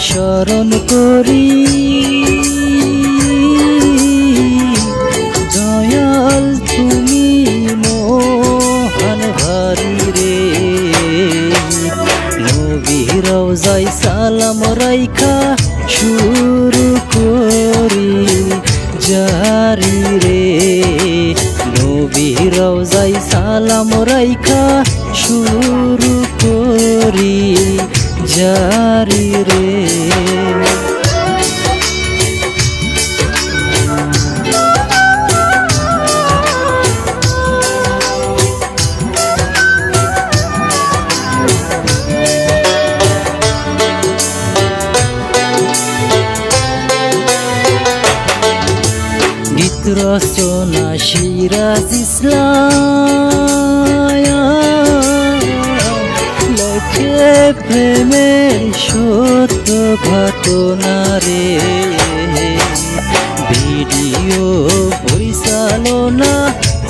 স্মরণ করি। দয়াল তুমি মহান ভারি রে। নবীর যাই সালাম রাইখা শুরু করি জারি রে। নবীর সালাম রাইখা শুরু করি। জারি রে। রচনা সিরাজ ইসলাম। প্রেমের সত্য ঘটনা রে। ভিডিও পরিচালনা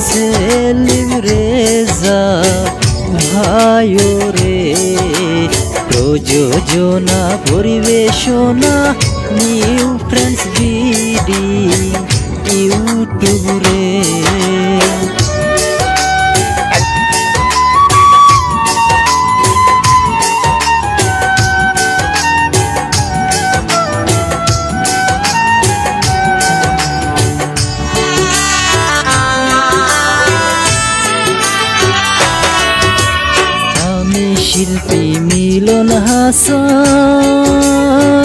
সেলিম রেজা ভাইও রে। প্রযোজনা, পরিবেশনা, নিউ ফ্রেন্ডস বিডি ইউটিউব রে। হাসান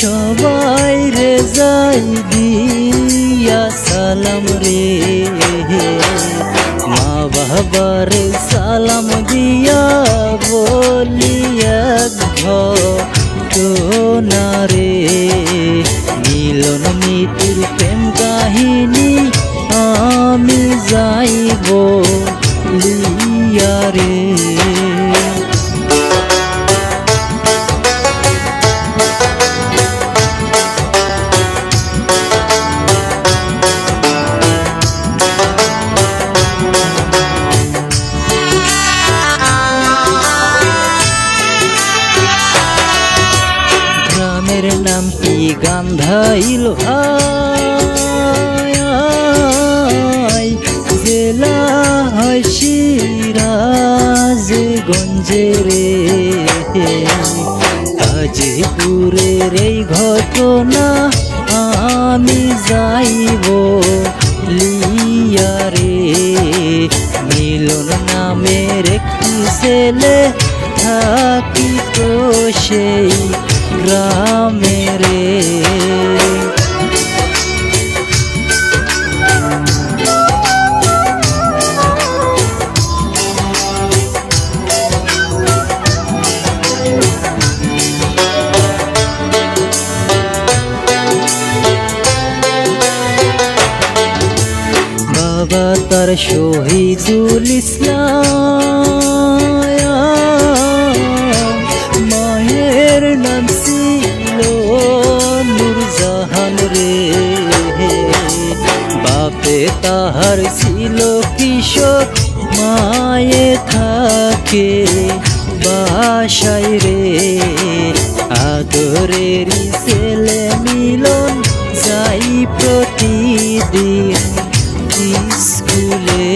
সবাই রে যাই দিয়া সালাম রে। মা বাবার সালাম দিয়া বলিয়া ঘটনা রে। মিলন মিতুর প্রেম কাহিনী আমি যাইব গান্ধাইল আয়, জেলা হয় সিরাজ গঞ্জে রে। গাজীপুরের এই ঘটনা আমি যাইব লিয়া রে। মিলন নামের একটি ছেলে থাকি তো সেই গ্রামে শহীদুল ইসলাম। মায়ের নাম ছিল নুরজাহান রে। বাপে তাহার ছিল কিশোর মায়ে থাকে বাসায় রে। আদরের ছেলে মিলন যাই প্রতিদিন। স্কুলে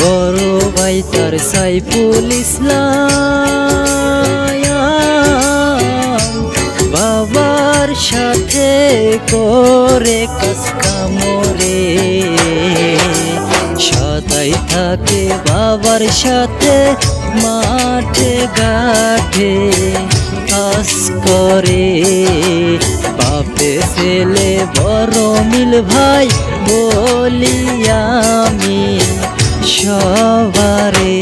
বড় ভাই তার সাইফুল ইসলাম। করে কামরে সদাই থাকে বাবার সাথে, মাঠে ঘাটে কাজ করে। বাপে ছেলে বড় মিল ভাই বলি আমি সবারে।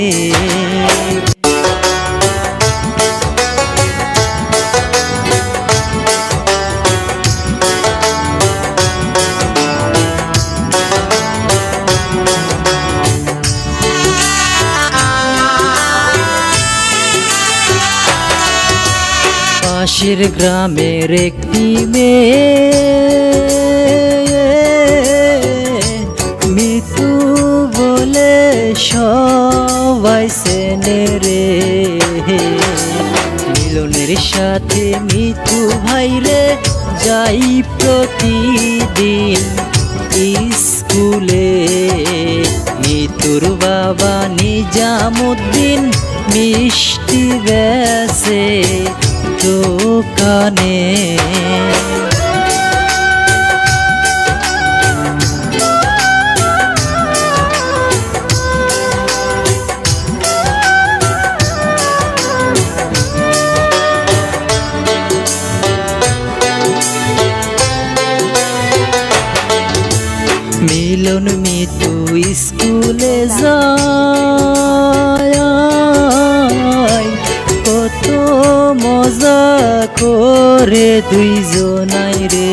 পাশের গ্রামের একটি মেয়ে। মিতু বলে সবাই সেনে রে। মিলনের সাথে মিতু ভাই রে, যাই প্রতিদিন স্কুলে। মিতুর বাবা নিজামুদ্দিন মিষ্টি বেসে দোকানে মিলন মিতু স্কুলে যায় করে দুইজনাই রে।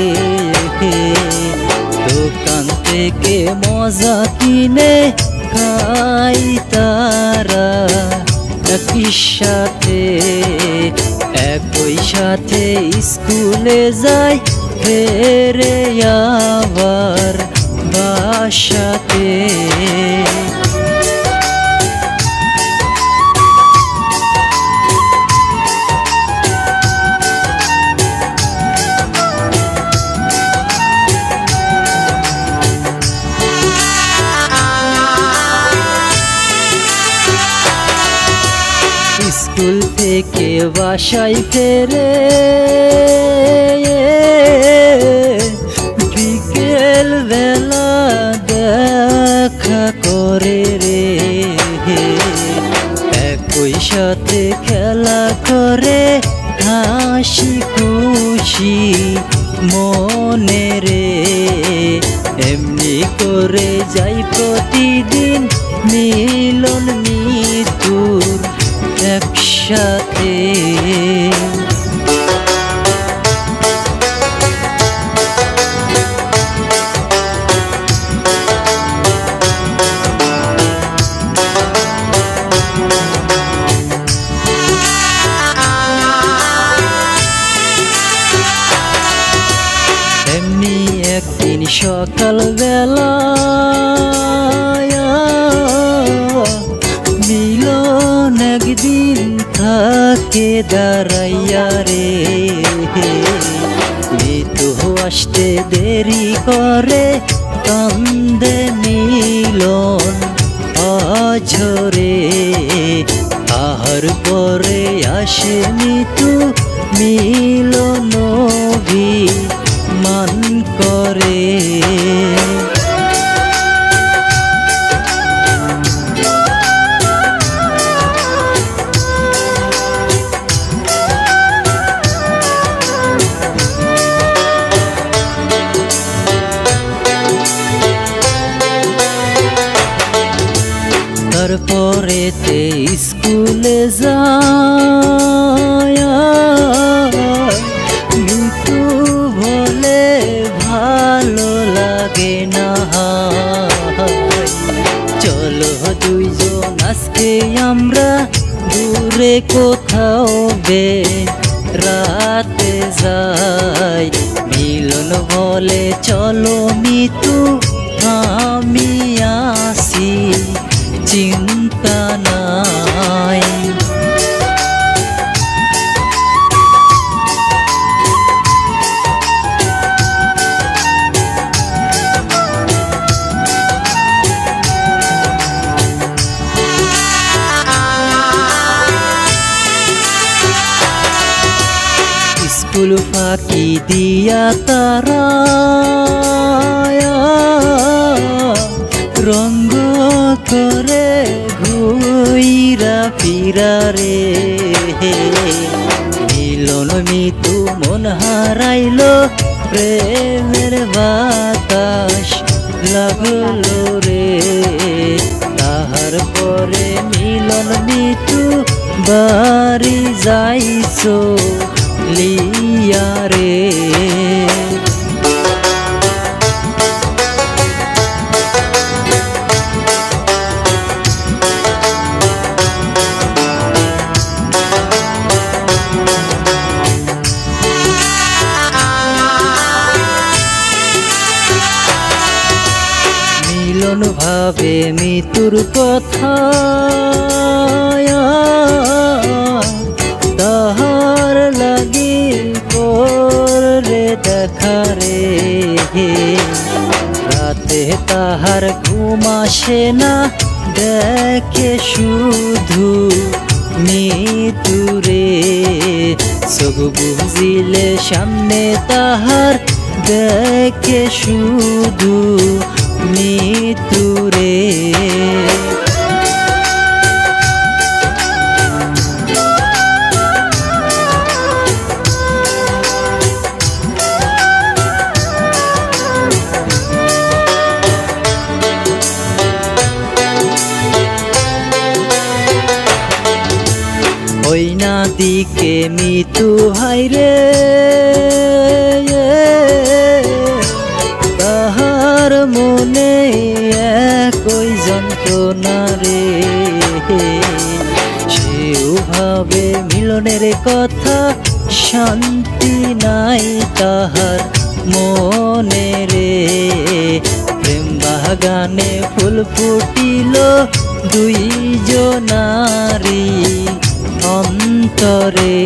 দোকান থেকে মজা কিনে খাই তারা। একই সাথে একই সাথে স্কুলে যায় ফেরে আবার বাসাতে। বাসায় ফেরে বিকেল বেলা দেখা করে রে। একই সাথে খেলা করে, হাসি খুশি মনে রে। এমনি করে যাই প্রতিদিন মিলন মৃত্যুর একসাথে একদিন থাকে দাঁড়াইয়া রে। মৃত্যু আসতে দেরি করে, কান্দে মিলন অঝরে আহার পরে আসে মৃত্যু মিলন মান করে। স্কুলে যায় কিন্তু বলে ভালো লাগে না। চলো দুইজন আজকে আমরা দূরে কোথাও বে রাতে যাই। মিলন বলে, চলো মিতু আমি আসি। চিন্তা ফাঁকি দিয়া তারা রঙ্গ করে ঘুইরা ফিরা রে। মিলন মিতু মন হারাইল, প্রেমের বাতাস লাগল রে। তাহার পরে মিলন মিতু বাড়ি যাইছো লিয়া রে মিলন ভাবে মৃত্যুর কথা রাতে তাহার ঘুম আসে না, দেখে শুধু মৃত্যুরে। সব বুঝিলে সামনে তাহার, দেখে শুধু মৃত্যুরে। মৃত্যু হাইরে তাহার মনে একই যন্ত্রণা রে। সেও ভাবে মিলনের কথা, শান্তি নাই তাহার মনে রে। প্রেম বাগানে ফুল ফুটিল দুই জনারি অন্তরে।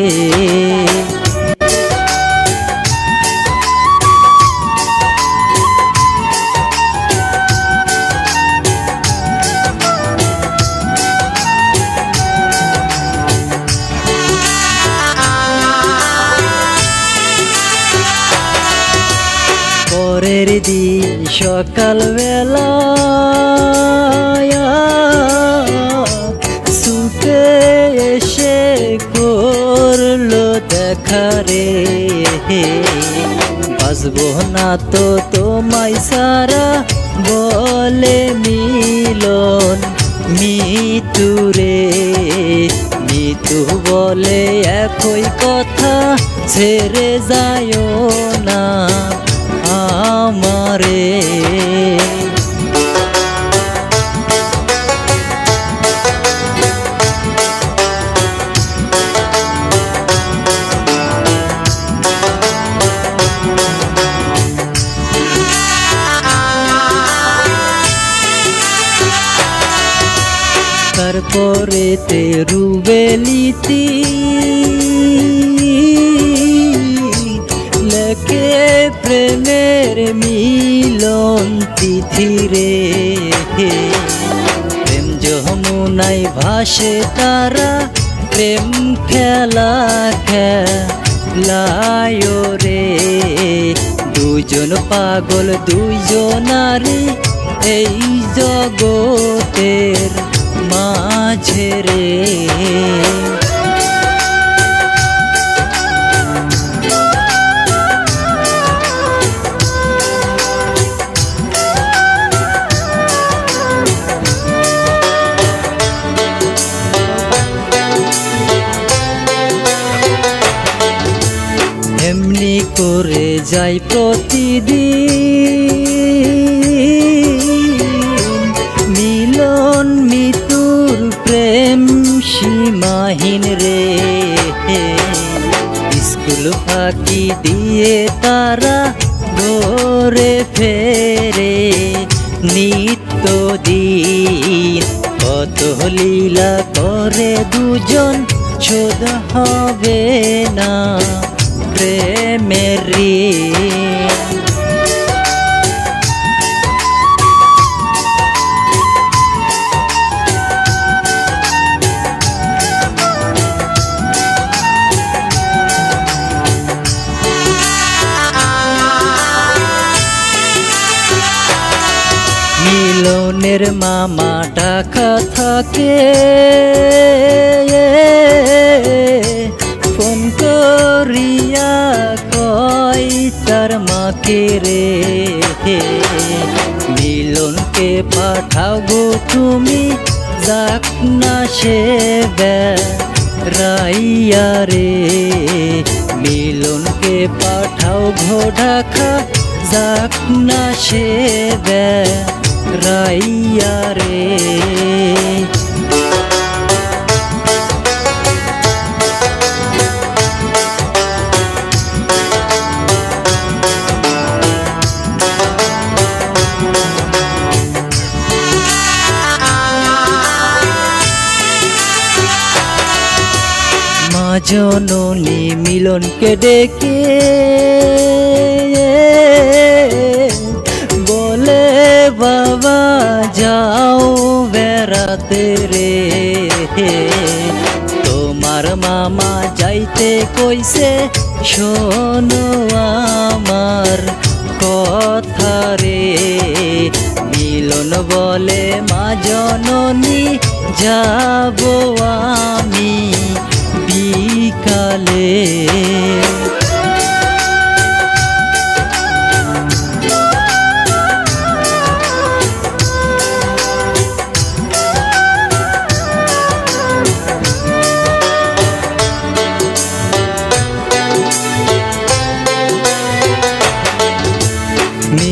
পরের দিন সকালবেলা বাসবো না তো তোমায় সারা, বলে মিলন মিতুরে। মিতু বলে একই কথা, ছেড়ে যায় না। তারপরে তে রুবেলিতি। লেখে প্রেমের মিলন তিথি রে। প্রেম যমুনাই ভাসে তারা, প্রেম খেলা খেলায় রে। দুজন পাগল দুজনারি এই জগতের মাঝে রে। এমনি করে যাই প্রতিদিন। সীমাহীন রে স্কুল ফাঁকি দিয়ে তারা ঘরে ফেরে নিত্য দিন কত লীলা করে দুজন শোধ হবে না প্রেমের ঋণ। মিলনের মামা ডাকা থাকে। ফোন করিয়া কই তার মাকে রে মিলনকে পাঠাও গো তুমি। যাক না সে রাইয়া রে, মিলনকে পাঠাও ঘোড়াখা যাক না সে রাইয়া রে। জননী মিলনকে ডেকে বেড়াতে রে। তোমার মামা যাইতে কইছে, শোনো আমার কথা রে। মিলন বলে মা জননী, যাব আমি বিকালে।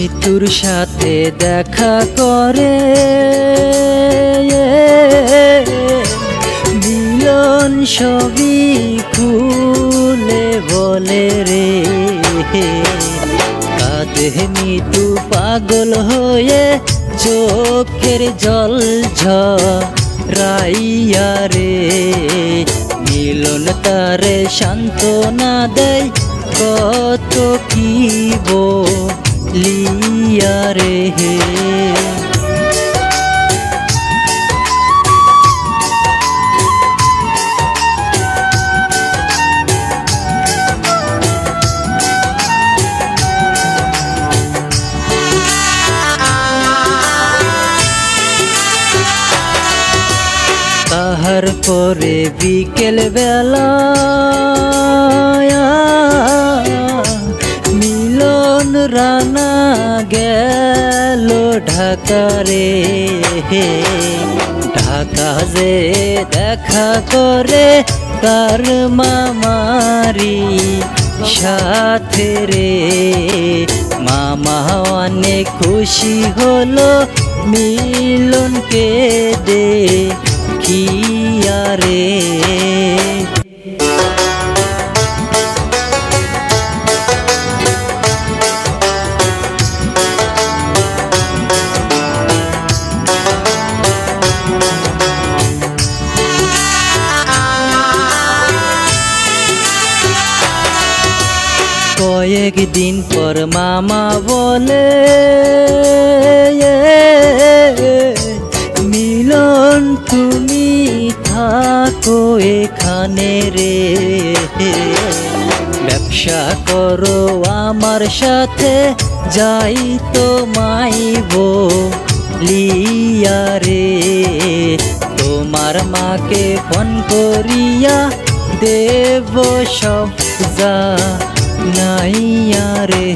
মৃত্যুর সাথে দেখা করে। মিলন ছবি খুলে বলে রে। কাঁদে মৃত্যু পাগল হয়ে চোখের জল ঝরাইয়া রে। মিলন তারে সান্ত্বনা দেয় কত কি লিয়া রে হে তাহার পরে বিকেল বেলা ঢাকারে ঢাকা যে দেখা করে তার মামারি সাথে রে। মামা অনেক খুশি হলো মিলনকে দে। কি কয়েকদিন মামা বলে মিলন তুমি থাকো এখানে রে। ব্যবসা করো আমার সাথে, যাই তো মাইব লিয়া রে। তোমার মাকে ফোন করিয়া দেব সব যা নাইয়া রে